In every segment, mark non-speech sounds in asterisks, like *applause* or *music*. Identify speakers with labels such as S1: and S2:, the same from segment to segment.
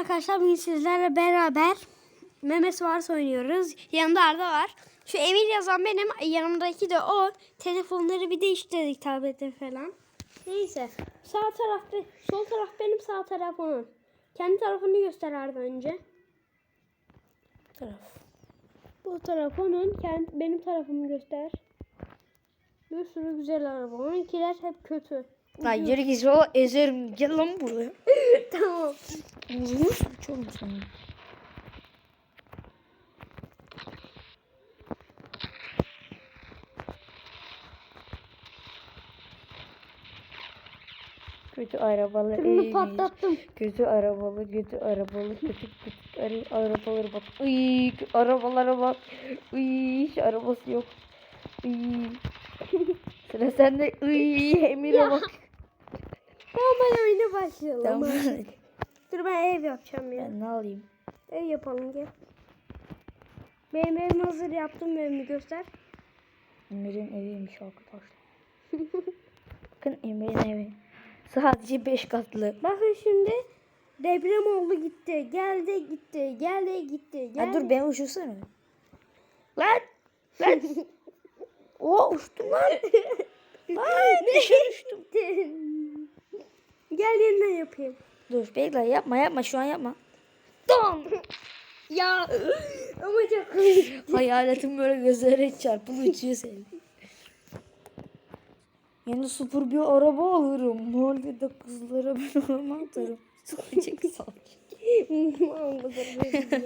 S1: arkadaşlar bugün sizlerle beraber Memes Vars oynuyoruz. Yanında Arda var. Şu Emir yazan benim yanımdaki de o. Telefonları bir değiştirdik tableti falan. Neyse. Sağ taraf be- sol taraf benim sağ taraf onun. Kendi tarafını göster Arda önce.
S2: taraf.
S1: Bu taraf onun. Kendi, benim tarafımı göster. Bir sürü güzel araba. Onunkiler hep kötü.
S2: Lan yürü git o ezerim. Gel lan buraya. *laughs*
S1: tamam.
S2: Vurmuş mu çoğum sana? Kötü arabalı evimiz.
S1: patlattım.
S2: Kötü arabalı, kötü arabalı, kötü kötü ara- arabalara bak. Iy, arabalara bak. Iy, hiç arabası yok. Iy. *laughs* Sıra sende. Iy, Emir'e bak.
S1: Tamam oyuna başlayalım.
S2: Tamam. *laughs*
S1: Dur ben ev yapacağım ya.
S2: Ben ne alayım?
S1: Ev yapalım gel. Benim evimi hazır yaptım evimi göster.
S2: Emir'in eviymiş arkadaşlar. *laughs* Bakın Emir'in evi. Sadece 5 katlı.
S1: Bakın şimdi deprem oldu gitti. Geldi gitti. Geldi gitti. Geldi.
S2: Ha, dur beni uçursana. Lan! Lan! *laughs* Oo uçtum lan. *laughs* Lan dışarı uçtum.
S1: Gel yeniden yapayım.
S2: Dur bekle yapma yapma şu an yapma.
S1: Tam. ya ama çok komik.
S2: Hayaletim böyle gözlere çarpıp uçuyor seni. Yeni süpür bir araba alırım. Mahallede kızlara ben orman atarım. Sıkacak sanki.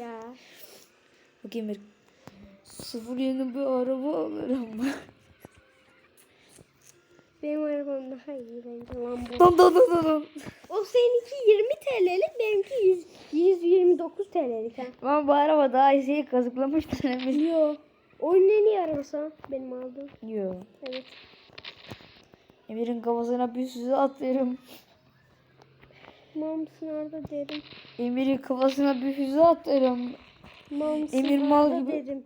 S1: Ya.
S2: Bak Emir. Sıfır yeni bir araba alırım.
S1: Benim arabam daha iyi bence Lambo.
S2: Dın dın dın dın.
S1: O seninki 20 TL'lik benimki 100, 129 TL'lik.
S2: Ama bu araba daha iyisi kazıklamıştır Emir.
S1: Yo. Oyunun en iyi arabası benim aldığım.
S2: Yo.
S1: Evet.
S2: Emir'in kafasına bir süzü atarım.
S1: Mamsın Arda derim.
S2: Emir'in kafasına bir füze atarım.
S1: Mamsın
S2: Emir mal gibi.
S1: derim.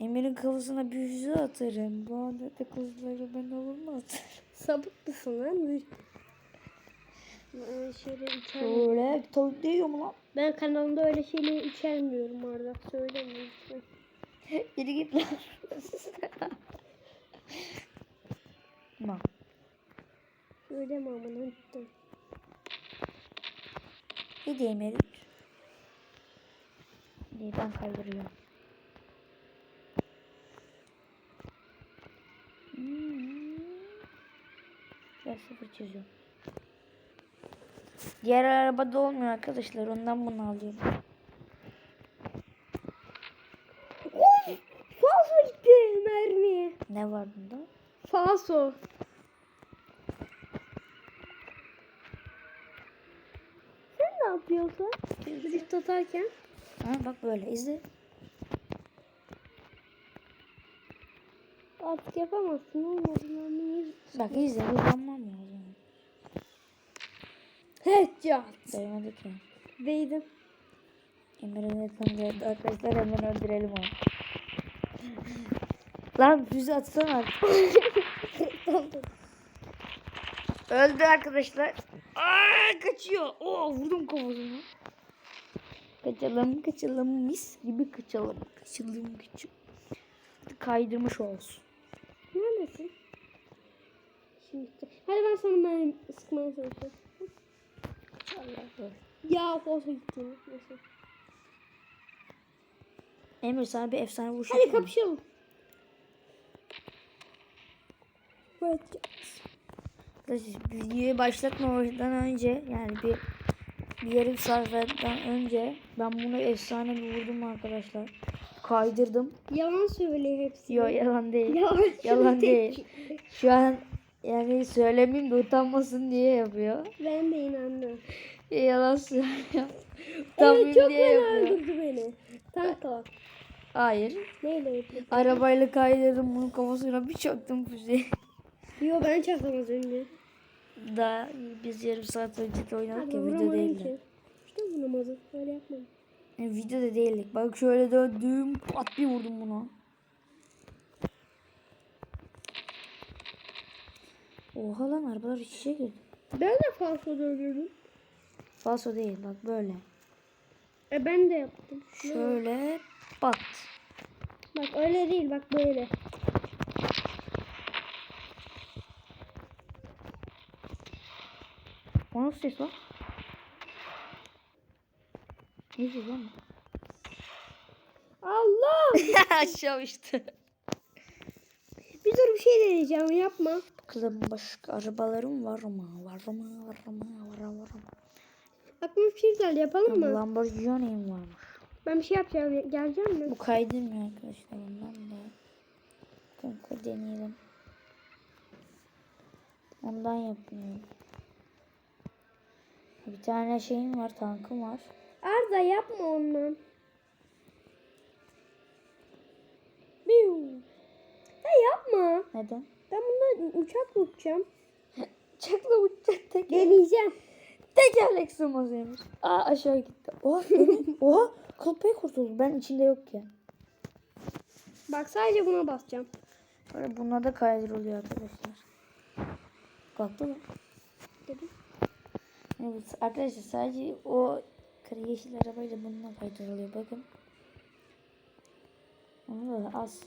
S2: Emir'in kafasına bir füze atarım. Bu anda da kızları ben olur mu atarım?
S1: Sapık mısın lan? Şeyleri içermiyorum.
S2: Şöyle tavuk değiyor mu lan?
S1: Ben kanalımda öyle şeyleri içermiyorum Arda. Söylemiyorum. *laughs*
S2: Yürü git lan. *laughs* Tamam.
S1: Söyleme ama unuttum.
S2: Ne diyeyim Emir? İyi ben kaydırıyorum. Hmm. Ben sıfır çiziyorum. Diğer arabada olmuyor arkadaşlar. Ondan bunu alıyorum.
S1: Falso gitti mermi.
S2: Ne var bunda?
S1: Falso. Sen ne yapıyorsun? Drift atarken.
S2: Ha, bak böyle izle.
S1: Artık yapamazsın. Olmadı?
S2: Bak izle. Hızlanmam lazım.
S1: Headshot.
S2: Saymadı ki.
S1: Değdim.
S2: Emir'in yakınında arkadaşlar hemen öldürelim onu. Lan füze atsana. *laughs* Öldü arkadaşlar. Aa, kaçıyor. Oo, vurdum kafasına. Kaçalım kaçalım mis gibi kaçalım. Kaçalım kaçalım. Kaydırmış olsun.
S1: Neredesin? Şimdi. Hadi ben sana mermi sıkmaya çalışıyorum. Ya gitti. Neyse.
S2: Emir sana bir efsane vuruş
S1: Hadi kapışalım.
S2: Videoyu başlatmadan önce yani bir, bir yarım saatten önce ben bunu efsane bir vurdum arkadaşlar. Kaydırdım.
S1: Yalan söyle hepsi.
S2: Yo yalan değil.
S1: Yalan,
S2: Yalan değil. Şu an yani söylemeyeyim de utanmasın diye yapıyor.
S1: Ben de inandım.
S2: E, yalan söylüyor. *laughs*
S1: Evet
S2: Utanmayayım
S1: çok
S2: diye
S1: fena
S2: yapıyor.
S1: öldürdü beni. Tankla.
S2: Hayır.
S1: Neyle yapıyor?
S2: Arabayla kaydırdım bunun kafasına bir çaktım füzeyi.
S1: Yo ben çaktım az önce.
S2: Daha biz yarım saat önce de oynadık
S1: Hadi
S2: ya video değildi.
S1: ki. İşte vuramadım. Öyle yapmadım.
S2: Yani video da değildik. Bak şöyle döndüm pat bir vurdum buna. Oha lan arabalar iç içe girdi.
S1: Ben de falso öldürdüm.
S2: Falso değil bak böyle.
S1: E ben de yaptım.
S2: Şöyle bat.
S1: Bak öyle değil bak böyle.
S2: O nasıl ses lan? Ne ses lan?
S1: Allah! *laughs*
S2: Aşağı işte.
S1: Bir şey deneyeceğim yapma.
S2: Bakalım başka arabalarım var mı? Var mı? Var mı? Var mı? Var mı?
S1: Aklıma bir şey geldi yapalım mı?
S2: Lamborghini'm varmış.
S1: Ben bir şey yapacağım. Geleceğim mi?
S2: Bu kaydırmıyor arkadaşlar ondan da. Kanka deneyelim. Ondan yapmıyorum. Bir tane şeyim var, tankım var.
S1: Arda yapma ondan. Biu. Ya yapma.
S2: Neden?
S1: Ben bundan *laughs* uçakla uçacağım.
S2: Çakla uçacak tek
S1: Deneyeceğim.
S2: Tekerlek sığmasıymış. Aa aşağı gitti. Oha, *laughs* oha kılpayı kurtuldu. Ben içinde yokken.
S1: Bak sadece buna basacağım.
S2: Böyle bununla da kaydırılıyor arkadaşlar. Kalktı mı?
S1: Dedim.
S2: Evet arkadaşlar sadece o kare yeşil arabayla bununla kaydırılıyor. Bakın. Onu da az.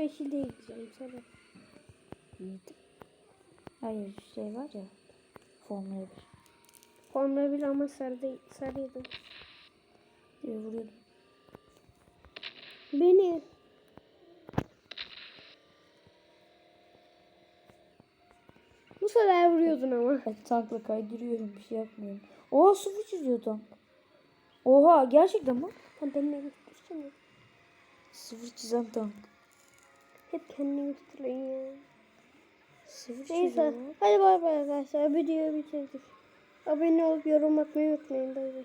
S1: Yeşil değil diyeceğim sana.
S2: Yiğit. Hayır şey var ya. Formula 1.
S1: Formula 1 ama sarı değil, sarıydı.
S2: diye vuruyordum.
S1: Beni. Bu sefer vuruyordun ama.
S2: Ben tankla kaydırıyorum bir şey yapmıyorum. Oha sıfır çiziyor tank. Oha gerçekten mi?
S1: Sen benimle göstersene.
S2: Sıfır çizen tank.
S1: Hep kendini gösteriyorsun ya. Neyse. Hadi bay bay arkadaşlar. Videoyu bitirdik. Abone olup yorum atmayı unutmayın. Bay bay.